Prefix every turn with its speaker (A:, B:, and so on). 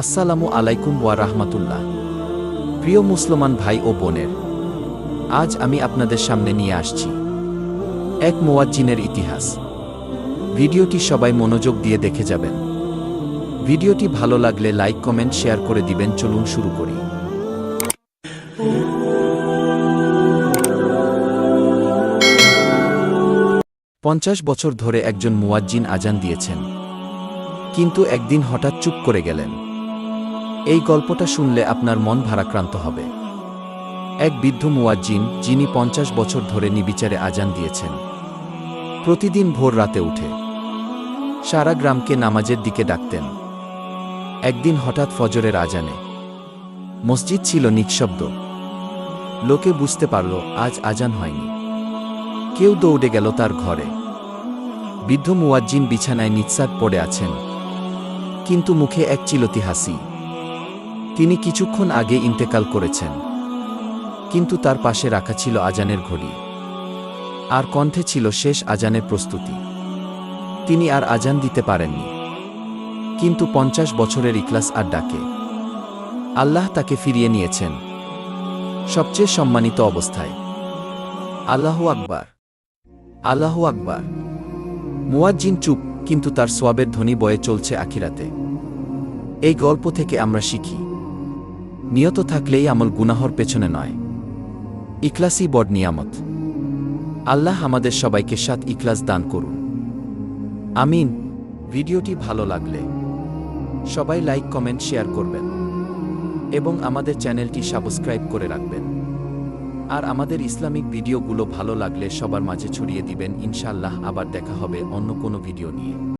A: আসসালামু আলাইকুম ওয়া রাহমাতুল্লাহ। প্রিয় মুসলমান ভাই ও বোনের, আজ আমি আপনাদের সামনে নিয়ে আসছি এক মোয়াজ্জিনের ইতিহাস। ভিডিওটি সবাই মনোযোগ দিয়ে দেখে যাবেন। ভিডিওটি ভালো লাগলে লাইক, কমেন্ট, শেয়ার করে দিবেন। চলুন শুরু করি। পঞ্চাশ বছর ধরে একজন মুয়াজ্জিন আজান দিয়েছেন। কিন্তু একদিন হঠাৎ চুপ করে গেলেন। এই গল্পটা শুনলে আপনার মন ভারাক্রান্ত হবে। এক বৃদ্ধ মুয়াজ্জিন, যিনি পঞ্চাশ বছর ধরে নিবিচারে আজান দিয়েছেন। প্রতিদিন ভোর রাতে উঠে। সারা গ্রামকে নামাজের দিকে ডাকতেন। একদিন হঠাৎ ফজরের আজানে। মসজিদ ছিল নিঃশব্দ। লোকে বুঝতে পারল, আজ আজান হয়নি। কেউ দৌড়ে গেল তার ঘরে। বৃদ্ধ মুয়াজ্জিন বিছানায় নিঃসাদ পড়ে আছেন। কিন্তু মুখে এক চিলতি হাসি। তিনি কিছুক্ষণ আগে ইন্তেকাল করেছেন। কিন্তু তার পাশে রাখা ছিল আজানের ঘড়ি। আর কণ্ঠে ছিল শেষ আজানের প্রস্তুতি। তিনি আর আজান দিতে পারেননি। কিন্তু পঞ্চাশ বছরের ইকলাস আর ডাকে। আল্লাহ তাকে ফিরিয়ে নিয়েছেন। সবচেয়ে সম্মানিত অবস্থায়। আল্লাহ আকবার। আল্লাহ আকবার। মুয়াজ্জিন চুপ, কিন্তু তার সোয়াবের ধ্বনি বয়ে চলছে আখিরাতে। এই গল্প থেকে আমরা শিখি। নিয়ত থাকলেই আমল গুনাহর পেছনে নয়। ইকলাসই বড নিয়ামত। আল্লাহ আমাদের সবাইকে সাত ইকলাস দান করুন। আমিন। ভিডিওটি ভালো লাগলে সবাই লাইক, কমেন্ট, শেয়ার করবেন এবং আমাদের চ্যানেলটি সাবস্ক্রাইব করে রাখবেন। আর আমাদের ইসলামিক ভিডিওগুলো ভালো লাগলে সবার মাঝে ছড়িয়ে দিবেন। ইনশাল্লাহ আবার দেখা হবে অন্য কোনো ভিডিও নিয়ে।